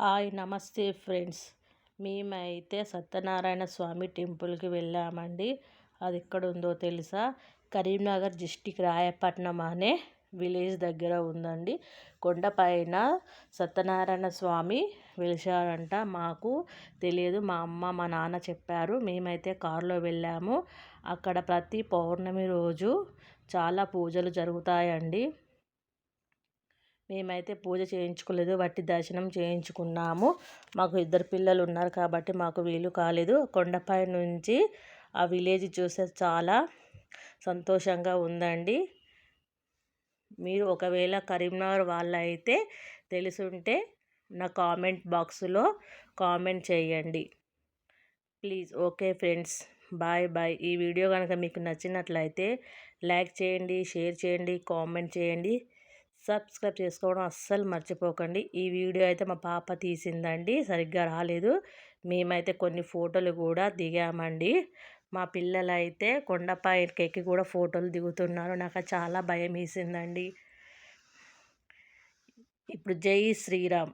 Hi నమస్తే friends. మేమైతే సత్యనారాయణ స్వామి టెంపుల్కి వెళ్ళామండి. అది ఎక్కడ ఉందో తెలుసా? కరీంనగర్ డిస్టిక్ రాయపట్నం అనే విలేజ్ దగ్గర ఉందండి. కొండపైన సత్యనారాయణ స్వామి వెలిశారంట. మాకు తెలియదు. మా అమ్మ మా నాన్న చెప్పారు. మేమైతే కారులో వెళ్ళాము. అక్కడ ప్రతి పౌర్ణమి రోజు చాలా పూజలు జరుగుతాయండి. మేమైతే పూజ చేయించుకోలేదు వట్టి దర్శనం చేయించుకున్నాము. మాకు ఇద్దరు పిల్లలు ఉన్నారు కాబట్టి మాకు వీలు కాలేదు. కొండపై నుంచి ఆ విలేజ్ చూస్తే చాలా సంతోషంగా ఉందండి. మీరు ఒకవేళ కరీంనగర్ వాళ్ళు అయితే తెలుసుంటే నా కామెంట్ బాక్స్లో కామెంట్ చేయండి. Please okay friends bye bye. ఈ వీడియో కనుక మీకు నచ్చినట్లయితే లైక్ చేయండి షేర్ చేయండి కామెంట్ చేయండి. సబ్స్క్రైబ్ చేసుకోవడం అస్సలు మర్చిపోకండి. ఈ వీడియో అయితే మా పాప తీసిందండి సరిగ్గా రాలేదు. మేమైతే కొన్ని ఫోటోలు కూడా దిగామండి. మా పిల్లలు అయితే కొండపైకి ఎక్కి కూడా ఫోటోలు దిగుతున్నారు. నాకు చాలా భయం వేసిందండి ఇప్పుడు జై శ్రీరామ్.